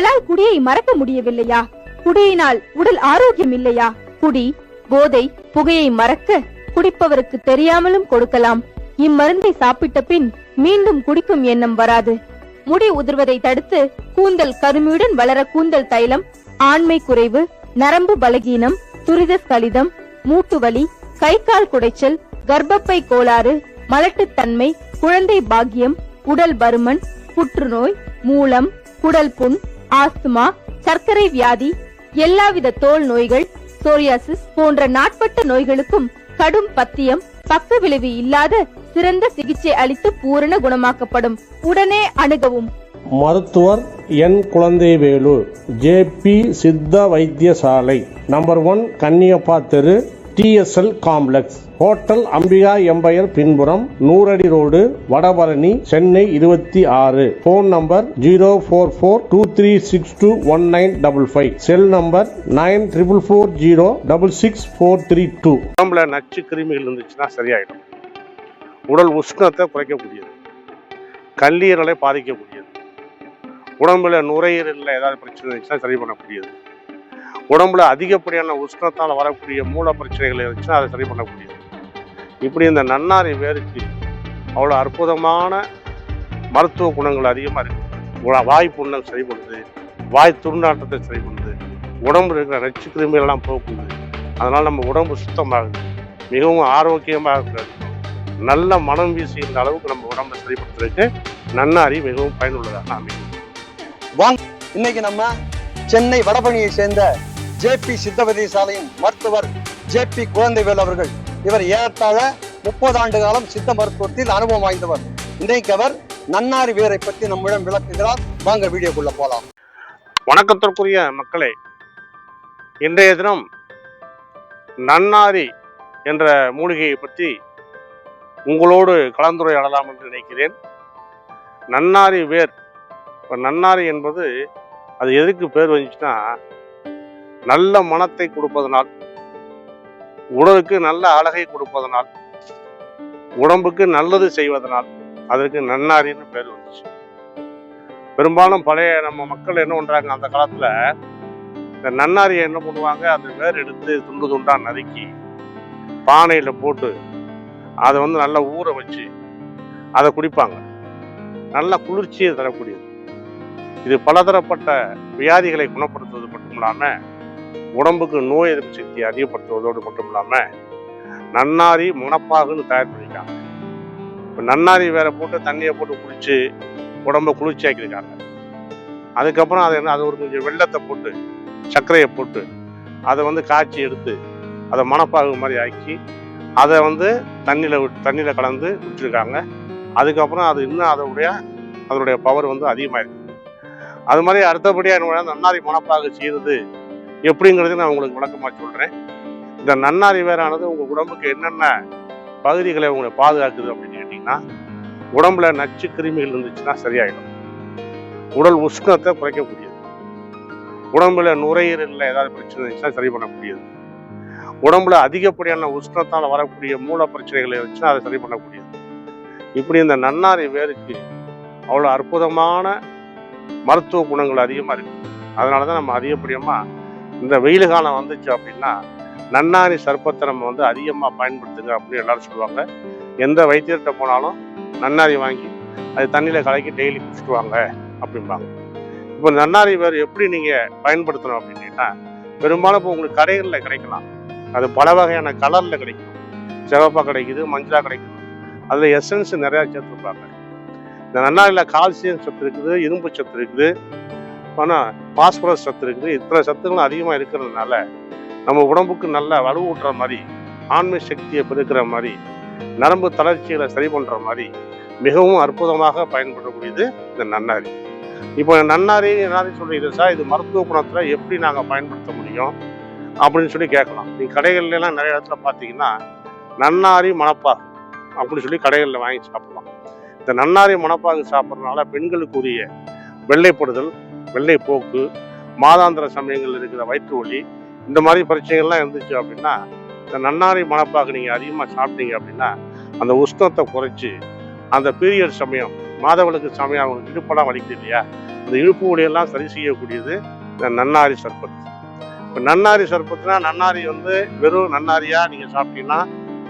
உங்களால் குடியை மறக்க முடியவில்லையா? குடியினால் உடல் ஆரோக்கியம் இல்லையா? குடி போதை புகையை மறக்க குடிப்பவருக்கு தெரியாமலும் கொடுக்கலாம். இம்மருந்தை சாப்பிட்ட பின் மீண்டும் குடிக்கும் எண்ணம் வராது. முடி உதிர்வதை தடுத்து கூந்தல் கருமியுடன் வளர கூந்தல் தைலம் ஆண்மை குறைவு நரம்பு பலகீனம் துரித ஸ்கலிதம் மூட்டுவலி கை கால் குடைச்சல் கர்ப்பப்பை கோளாறு மலட்டுத்தன்மை குழந்தை பாக்கியம் உடல் பருமன் புற்றுநோய் மூலம் குடல் புண் ஆஸ்துமா சர்க்கரை வியாதி எல்லாவித தோல் நோய்கள் சோரியாசிஸ் போன்ற நாட்பட்ட நோய்களுக்கும் கடும் பத்தியம் பக்க விளைவு இல்லாத சிறந்த சிகிச்சை அளித்து பூரண குணமாக்கப்படும். உடனே அணுகவும். மருத்துவர் என். குழந்தைவேலு ஜேபி சித்த வைத்தியசாலை நம்பர் ஒன் கன்னியப்பா தெரு TSL complex hotel Ambika empire பின்புறம் நூறடி ரோடு வடபழனி சென்னை இருபத்தி ஆறு phone number zero four four two three six two one nine double five cell number nine triple four zero double six four three two உடம்புல நச்சு கிருமிகள் இருந்துச்சுன்னா சரியாயிடும். உடல் உஷ்ணத்தை குறைக்கக்கூடியது. கல்லீரலை பாதிக்கக்கூடியது. உடம்புல நுரையீரலில் ஏதாவது பிரச்சனை இருந்துச்சுன்னா சரி பண்ணக்கூடியது. உடம்புல அதிகப்படியான உஷ்ணத்தால் வரக்கூடிய மூல பிரச்சனைகள் இருந்துச்சுன்னா அதை சரி பண்ணக்கூடியது. இப்படி இந்த நன்னாரி வேருக்கு அவ்வளோ அற்புதமான மருத்துவ குணங்கள் அதிகமாக இருக்குது வாய் புண்ணம் சரி பண்ணுது வாய் துர்நாற்றத்தை சரி பண்ணுது உடம்புல இருக்கிற நச்சு கிருமிகள்லாம் போக்குது அதனால் நம்ம உடம்பு சுத்தமாகுது. மிகவும் ஆரோக்கியமாக இருக்கிறது. நல்ல மனம் வீசுகின்ற அளவுக்கு நம்ம உடம்பை சரிப்படுத்துறதுக்கு நன்னாரி மிகவும் பயனுள்ளதாக அமையும். இன்னைக்கு நம்ம சென்னை வடபணியை சேர்ந்த ஜே பி சித்தபதி சாலையின் மருத்துவர் ஜே பி குழந்தைவேல் அவர்கள். இவர் ஏறத்தாழ முப்பது ஆண்டு காலம் சித்த மருத்துவத்தில் அனுபவம் வாய்ந்தவர். இன்றைக்கு அவர் நன்னாரி வேரை பற்றி நம்மிடம் விளக்குகிறார். வாங்க வீடியோக்குள்ள போலாம். வணக்கத்திற்குரிய மக்களே இன்றைய தினம் நன்னாரி என்ற மூலிகையை பற்றி உங்களோடு கலந்துரையாடலாம் என்று நினைக்கிறேன். நன்னாரி வேர் இப்போ நன்னாரி என்பது அது எதுக்கு பேர் வந்துச்சுன்னா நல்ல மனத்தை கொடுப்பதனால் உடலுக்கு நல்ல அழகை கொடுப்பதனால் உடம்புக்கு நல்லது செய்வதனால் அதற்கு நன்னாரின்னு பேர் வந்துச்சு. பெரும்பாலும் பழைய நம்ம மக்கள் என்ன பண்றாங்க அந்த காலத்துல இந்த நன்னாரியை என்ன பண்ணுவாங்க அந்த வேர் எடுத்து துண்டு துண்டா நறுக்கி பானையில போட்டு அதை வந்து நல்லா ஊற வச்சு அதை குடிப்பாங்க. நல்ல குளிர்ச்சியை தரக்கூடியது. இது பலதரப்பட்ட வியாதிகளை குணப்படுத்துவது மட்டும் இல்லாமல் உடம்புக்கு நோய் எதிர்ப்பு சக்தியை அதிகப்படுத்துவதோடு மட்டும் இல்லாமல் நன்னாரி முனப்பாகுன்னு தயார் பண்ணிருக்காங்க. இப்போ நன்னாரி வேற போட்டு தண்ணியை போட்டு குடிச்சு உடம்ப குளிர்ச்சியாக்கியிருக்காங்க. அதுக்கப்புறம் அதை என்ன அது ஒரு கொஞ்சம் வெள்ளத்தை போட்டு சர்க்கரையை போட்டு அதை வந்து காய்ச்சி எடுத்து அதை மணப்பாகு மாதிரி ஆக்கி அதை வந்து தண்ணியில் விட்டு தண்ணியில் கலந்து விட்டுருக்காங்க அதுக்கப்புறம் அது இன்னும் அதோடைய அதனுடைய பவர் வந்து அதிகமாக இருக்குது அது மாதிரி அடுத்தபடியாக என்ன நன்னாரி மணப்பாக செய்கிறது எப்படிங்கிறது நான் உங்களுக்கு விளக்கமாக சொல்கிறேன் இந்த நன்னாரி வேறானது உங்கள் உடம்புக்கு என்னென்ன பகுதிகளை உங்களை பாதுகாக்குது அப்படின்னு கேட்டிங்கன்னா உடம்புல நச்சு கிருமிகள் இருந்துச்சுன்னா சரியாயிடும். உடல் உஷ்ணத்தை குறைக்கக்கூடியது. உடம்புல நுரையீரலில் ஏதாவது பிரச்சனை இருந்துச்சுன்னா சரி பண்ணக்கூடியது. உடம்புல அதிகப்படியான உஷ்ணத்தால் வரக்கூடிய மூல பிரச்சனைகள் இருந்துச்சுன்னா அதை சரி பண்ணக்கூடியது. இப்படி இந்த நன்னாரி வேருக்கு அவ்வளோ அற்புதமான மருத்துவ குணங்கள் அதிகமாக இருக்கு. அதனால தான் நம்ம அதிகப்படியமாக இந்த வெயில் காலம் வந்துச்சு அப்படின்னா நன்னாரி சர்ப்பத்தை நம்ம வந்து அதிகமாக பயன்படுத்துங்க அப்படின்னு எல்லாரும் சொல்லுவாங்க. எந்த வைத்தியர்கிட்ட போனாலும் நன்னாரி வாங்கி அது தண்ணியில் கலக்கி டெய்லி குடிச்சிட்டு வாங்க அப்படிம்பாங்க. இப்போ நன்னாரி வேறு எப்படி நீங்கள் பயன்படுத்தணும் அப்படின்னா பெரும்பாலும் இப்போ உங்களுக்கு கடைகளில் கிடைக்கலாம். அது பல வகையான கலரில் கிடைக்கும். சிவப்பாக கிடைக்குது மஞ்சளாக கிடைக்குது. அதில் எசன்ஸ் நிறையா சேர்த்துருப்பாங்க. இந்த நன்னாரியில் கால்சியம் சத்து இருக்குது இரும்பு சத்து இருக்குது ஆனால் பாஸ்பரஸ் சத்து இருக்குது. இத்தனை சத்துகளும் அதிகமாக இருக்கிறதுனால நம்ம உடம்புக்கு நல்ல வலுவூட்டுற மாதிரி ஆண்மை சக்தியை பெருக்கிற மாதிரி நரம்பு தளர்ச்சிகளை சரி பண்ணுற மாதிரி மிகவும் அற்புதமாக பயன்படக்கூடியது இந்த நன்னாரி. இப்போ நன்னாரி என்னாரி சொல்கிறீங்க சார்? இது மருத்துவ குணத்தில் எப்படி நாங்கள் பயன்படுத்த முடியும் அப்படின்னு சொல்லி கேட்கலாம். நீங்கள் கடைகள்லாம் நிறைய இடத்துல பார்த்தீங்கன்னா நன்னாரி மணப்பா அப்படின்னு சொல்லி கடைகளில் வாங்கி சாப்பிடலாம். இந்த நன்னாரி மணப்பாகு சாப்பிட்றதுனால பெண்களுக்குரிய வெள்ளைப்படுதல் வெள்ளை போக்கு மாதாந்திர சமயங்களில் இருக்கிற வயிற்று வலி இந்த மாதிரி பிரச்சனைகள்லாம் இருந்துச்சு அப்படின்னா இந்த நன்னாரி மணப்பாகு நீங்கள் அதிகமாக சாப்பிட்டீங்க அப்படின்னா அந்த உஷ்ணத்தை குறைச்சி அந்த பீரியட் சமயம் மாதவளுக்கு சமயம் அவங்களுக்கு இழுப்பெல்லாம் வலிக்குது இல்லையா? அந்த இழுப்பு ஒளியெல்லாம் சரி செய்யக்கூடியது இந்த நன்னாரி சர்பத் இப்போ நன்னாரி சர்பத்துனா நன்னாரி வந்து வெறும் நன்னாரியாக நீங்கள் சாப்பிட்டீங்கன்னா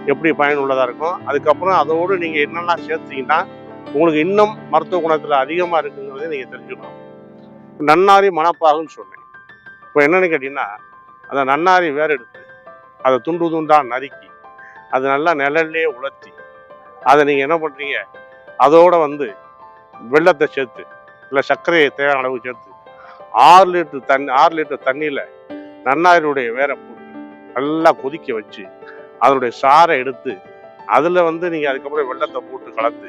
எப்படி பயனுள்ளதாக இருக்கும்? அதுக்கப்புறம் அதோடு நீங்கள் என்னெல்லாம் சேர்த்தீங்கன்னா உங்களுக்கு இன்னும் மருத்துவ குணத்தில் அதிகமாக இருக்குங்கிறத நீங்கள் தெரிஞ்சுக்கணும். நன்னாரி மணப்பாகுன்னு சொன்னேன். இப்போ என்னன்னு கேட்டிங்கன்னா அந்த நன்னாரி வேறு எடுத்து அதை துண்டு துண்டாக நறுக்கி அது நல்லா நிழல்லே உலர்த்தி அதை நீங்கள் என்ன பண்ணுறீங்க அதோட வந்து வெள்ளத்தை சேர்த்து இல்லை சர்க்கரையை தேவையான அளவு சேர்த்து ஆறு லிட்டர் தண்ணி ஆறு லிட்டர் தண்ணியில் நன்னாரியுடைய வேரை போட்டு நல்லா கொதிக்க வச்சு அதனுடைய சாரை எடுத்து அதில் வந்து நீங்கள் அதுக்கப்புறம் வெள்ளத்தை போட்டு கலந்து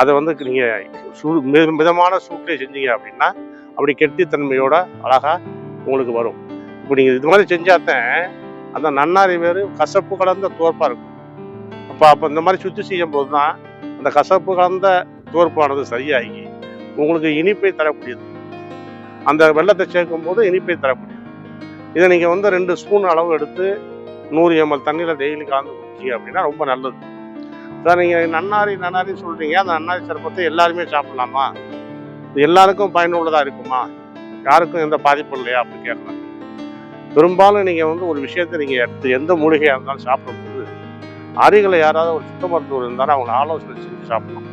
அதை வந்து நீங்கள் சூ மிதமான சூட்டிலே செஞ்சீங்க அப்படின்னா அப்படி கெட்டித்தன்மையோட அழகாக உங்களுக்கு வரும். இப்போ நீங்கள் இது மாதிரி செஞ்சாதான் அந்த நன்னாரி வேறு கசப்பு கலந்த தோற்பாக இருக்கும். அப்போ அப்போ இந்த மாதிரி சுத்தி செய்யும் போது தான் அந்த கசப்பு கலந்த தோற்பானது சரியாகி உங்களுக்கு இனிப்பை தரக்கூடியது. அந்த வெள்ளத்தை சேர்க்கும் போது இனிப்பை தரக்கூடியது. இதை நீங்கள் வந்து ரெண்டு ஸ்பூன் அளவு எடுத்து நூறு எம்எல் தண்ணியில் டெய்லி கலந்து குடிச்சிங்க அப்படின்னா ரொம்ப நல்லது. சார் நீங்கள் நன்னாரி நன்னாரி சொல்கிறீங்க அந்த நன்னாரி சிறப்பத்தை எல்லாருமே சாப்பிடலாமா? இது எல்லாருக்கும் பயனுள்ளதாக இருக்குமா? யாருக்கும் எந்த பாதிப்பும் இல்லையா? அப்படின்னு கேட்கலாம். பெரும்பாலும் நீங்கள் வந்து ஒரு விஷயத்தை நீங்கள் எடுத்து எந்த மூலிகையாக இருந்தாலும் சாப்பிடும்போது அருகில் யாராவது ஒரு சுத்த மருத்துவர் இருந்தாலும் அவங்கள ஆலோசனை செஞ்சு சாப்பிடலாம்.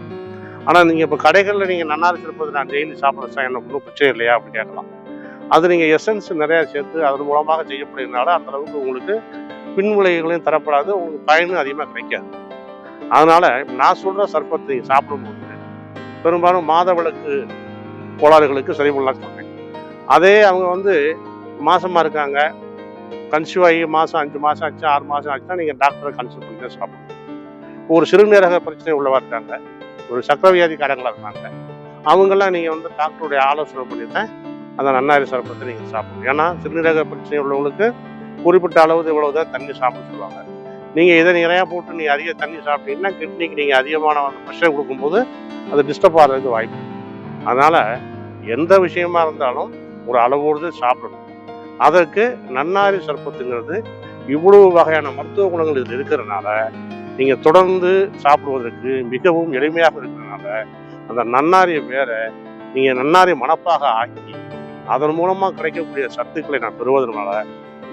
ஆனால் நீங்கள் இப்போ கடைகளில் நீங்கள் நன்னாரி சிறப்பது நான் டெய்லி சாப்பிட சார் எனக்கு ஒன்றும் பிரச்சனை இல்லையா? அப்படின்னு கேட்கலாம். அது நீங்கள் எசன்ஸ் நிறையா சேர்த்து அதன் மூலமாக செய்யப்படுகிறதுனால அந்த அளவுக்கு உங்களுக்கு பின் விளைவுகளையும் தரப்படாது உங்களுக்கு பயனும் அதிகமாக கிடைக்காது. அதனால் நான் சொல்கிற சர்ப்பத்தை நீங்கள் சாப்பிடும்போது பெரும்பாலும் மாதவிளக்கு கோளாறுகளுக்கு சரி பண்ணலாம் அதே அவங்க வந்து மாசமாக இருக்காங்க. கன்சியூவ் ஆகி மாதம் அஞ்சு மாதம் ஆச்சு ஆறு மாதம் ஆச்சுன்னா நீங்கள் டாக்டரை கன்சல்ட் பண்ணி தான் சாப்பிடணும். ஒரு சிறுநீரக பிரச்சனை உள்ளவா இருக்காங்க ஒரு சக்கரவியாதிக்காரங்களாக இருக்காங்க அவங்கெல்லாம் நீங்கள் வந்து டாக்டருடைய ஆலோசனை பண்ணி தான் அந்த நன்னாரி சரப்பத்தை நீங்கள் சாப்பிடணும். ஏன்னா சிறுநீரக பிரச்சனை உள்ளவங்களுக்கு குறிப்பிட்ட அளவு இவ்வளவு தான் தண்ணி சாப்பிட சொல்லுவாங்க. நீங்கள் இதை நிறையா போட்டு நீங்கள் அதிக தண்ணி சாப்பிட்டீங்கன்னா கிட்னிக்கு நீங்கள் அதிகமான ப்ரெஷர் கொடுக்கும்போது அது டிஸ்டர்ப் ஆகிறதுக்கு வாய்ப்பு அதனால் எந்த விஷயமா இருந்தாலும் ஒரு அளவோடு சாப்பிடணும். அதற்கு நன்னாரி சர்ப்பத்துங்கிறது இவ்வளவு வகையான மருத்துவ குணங்கள் இதில் இருக்கிறதுனால நீங்கள் தொடர்ந்து சாப்பிடுவதற்கு மிகவும் எளிமையாக இருக்கிறதுனால அந்த நன்னாரியை வேற நீங்கள் நன்னாரி மணப்பாக ஆக்கி அதன் மூலமாக கிடைக்கக்கூடிய சத்துக்களை நான் பெறுவதனால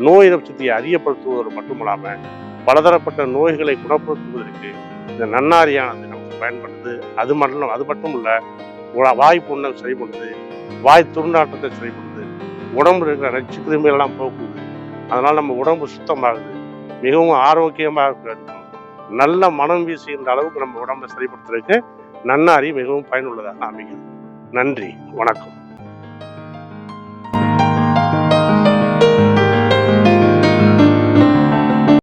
நோய் எதிர்ப்பு சக்தியை அதிகப்படுத்துவதோடு மட்டுமல்லாமல் பலதரப்பட்ட நோய்களை குணப்படுத்துவதற்கு இந்த நன்னாரியானது நமக்கு பயன்படுது. அது மட்டும் அது மட்டும் இல்லை வாய் புண்ணை சரி பண்ணுது வாய் துர்நாற்றத்தை சரி பண்ணுது உடம்புல இருக்கிற நச்சு கிருமிகள்லாம் போக்குது அதனால் நம்ம உடம்பு சுத்தமாகுது மிகவும் ஆரோக்கியமாக இருக்கும் நல்ல மனம் வீசுகின்ற அளவுக்கு நம்ம உடம்பை சரிப்படுத்துறதுக்கு நன்னாரி மிகவும் பயனுள்ளதாக அமைகிறது. நன்றி வணக்கம்.